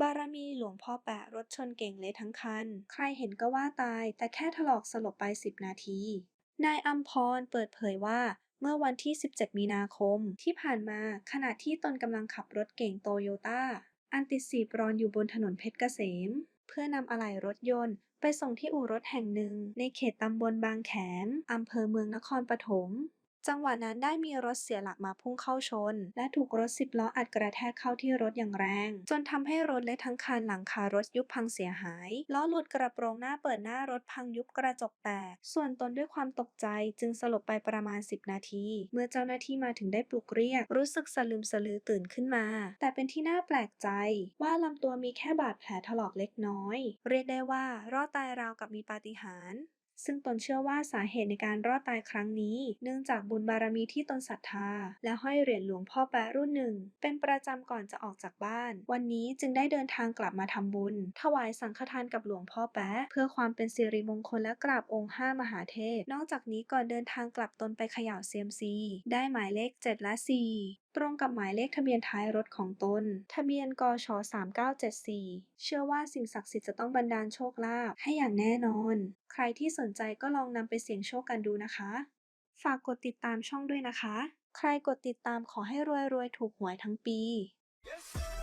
บารมีหลวงพ่อแปะรถชนเก่งเละทั้งคัน ใครเห็นก็ว่าตาย แต่แค่ถลอกสลบไป 10 นาที นายอัมพรเปิดเผยว่าเมื่อวันที่ 17 มีนาคม ที่ผ่านมาขณะที่ตนกำลังขับรถเก่งโตโยต้า อันติดสีบรอนอยู่บนถนนเพชรเกษม เพื่อนำอะไหล่รถยนต์ ไปส่งที่อู่รถแห่งหนึ่ง ในเขตตำบลบางแขมอำเภอเมืองนครปฐม จังหวะนั้นได้มีรถเสียหลักมาพุ่งเข้าชน และถูกรถสิบล้ออัดกระแทกเข้าที่รถอย่างแรง จนทำให้รถและทั้งคันหลังคารถยุบพังเสียหายล้อหลุดกระโปรงหน้าเปิดหน้ารถพังยุบกระจกแตก ส่วนตนด้วยความตกใจจึงสลบไปประมาณ 10 นาที เมื่อเจ้าหน้าที่มาถึงได้ปลุกเรียก รู้สึกสลืมสลือตื่นขึ้นมา แต่เป็นที่น่าแปลกใจ ว่าลำตัวมีแค่บาดแผลถลอกเล็กน้อย เรียกได้ว่ารอดตายราวกับมีปาฏิหาริย์ ซึ่งตนเชื่อว่าสาเหตุในการรอดตายครั้งนี้ เนื่องจากบุญบารมีที่ตนศรัทธา และห้อยเหรียญหลวงพ่อแปะรุ่นหนึ่ง เป็นประจำก่อนจะออกจากบ้าน วันนี้จึงได้เดินทางกลับมาทำบุญ ถวายสังฆทานกับหลวงพ่อแปะเพื่อความเป็นสิริมงคลและกราบองค์ห้ามหาเทพ นอกจากนี้ก่อนเดินทางกลับตนไปเขย่าเซียมซี ได้หมายเลข 7 และ 4 ตรงกับหมายเลขทะเบียนท้ายรถของตน ทะเบียนกช3974 เชื่อว่าสิ่งศักดิ์สิทธิ์จะต้องบันดาลโชคลาภให้อย่างแน่นอน ใครที่สนใจก็ลองนำไปเสี่ยงโชคกันดูนะคะ ฝากกดติดตามช่องด้วยนะคะ ใครกดติดตามขอให้รวยรวยๆถูกหวยทั้งปี Yes, sir.